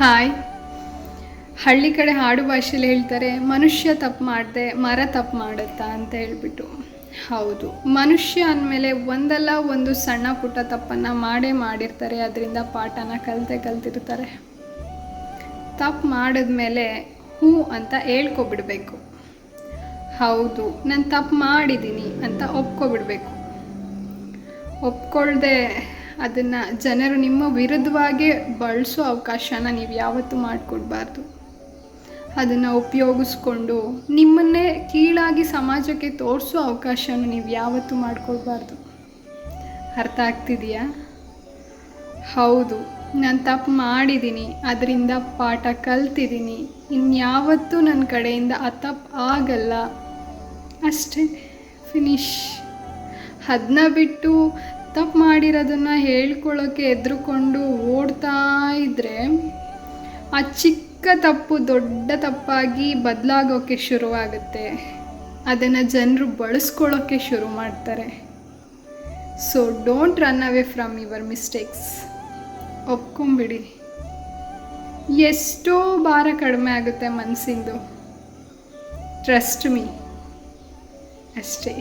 Hi. ಹಳ್ಳಿ ಕಡೆ ಹಾಡು ಭಾಷೆಯಲ್ಲಿ ಹೇಳ್ತಾರೆ, ಮನುಷ್ಯ ತಪ್ಪು ಮಾಡಿದೆ, ಮರ ತಪ್ಪು ಮಾಡುತ್ತಾ? ಅಂತ ಹೇಳ್ಬಿಟ್ಟು. ಹೌದು. ಮನುಷ್ಯ ಅಂದಮೇಲೆ ಒಂದಲ್ಲ ಒಂದು ಸಣ್ಣ ಪುಟ್ಟ ತಪ್ಪನ್ನು ಮಾಡೇ ಮಾಡಿರ್ತಾರೆ, ಅದರಿಂದ ಪಾಠನ ಕಲಿತೆ ಕಲ್ತಿರ್ತಾರೆ. ತಪ್ಪು ಮಾಡಿದ್ಮೇಲೆ ಹ್ಞೂ ಅಂತ ಹೇಳ್ಕೊಬಿಡ್ಬೇಕು. ಹೌದು, ನಾನು ತಪ್ಪು ಮಾಡಿದ್ದೀನಿ ಅಂತ ಒಪ್ಕೊಬಿಡ್ಬೇಕು. ಒಪ್ಕೊಳ್ದೆ ಅದನ್ನು ಜನರು ನಿಮ್ಮ ವಿರುದ್ಧವಾಗಿ ಬಳಸೋ ಅವಕಾಶನ ನೀವು ಯಾವತ್ತೂ ಮಾಡಿಕೊಡ್ಬಾರ್ದು. ಅದನ್ನು ಉಪಯೋಗಿಸ್ಕೊಂಡು ನಿಮ್ಮನ್ನೇ ಕೀಳಾಗಿ ಸಮಾಜಕ್ಕೆ ತೋರಿಸೋ ಅವಕಾಶನ ನೀವು ಯಾವತ್ತೂ ಮಾಡಿಕೊಡ್ಬಾರ್ದು. ಅರ್ಥ ಆಗ್ತಿದೆಯಾ? ಹೌದು, ನಾನು ತಪ್ಪು ಮಾಡಿದ್ದೀನಿ ಅದರಿಂದ ಪಾಠ ಕಲ್ತಿದ್ದೀನಿ ಇನ್ಯಾವತ್ತೂ ನನ್ನ ಕಡೆಯಿಂದ ಆ ತಪ್ಪು ಆಗಲ್ಲ. ಅಷ್ಟೇ ಫಿನಿಶ್ ಅದನ್ನ ಬಿಟ್ಟು ತಪ್ಪು ಮಾಡಿರೋದನ್ನು ಹೇಳ್ಕೊಳ್ಳೋಕ್ಕೆ ಎದ್ರುಕೊಂಡು ಓಡ್ತಾ ಇದ್ದರೆ ಆ ಚಿಕ್ಕ ತಪ್ಪು ದೊಡ್ಡ ತಪ್ಪಾಗಿ ಬದಲಾಗೋಕ್ಕೆ ಶುರುವಾಗುತ್ತೆ. ಅದನ್ನು ಜನರು ಬಳಸ್ಕೊಳ್ಳೋಕ್ಕೆ ಶುರು ಮಾಡ್ತಾರೆ. So don't run away from your mistakes ಒಪ್ಕೊಂಬಿಡಿ ಎಷ್ಟೋ ಭಾರ ಕಡಿಮೆ ಆಗುತ್ತೆ ಮನಸ್ಸಿಂದು ಟ್ರಸ್ಟ್ ಮೀ ಅಷ್ಟೇ.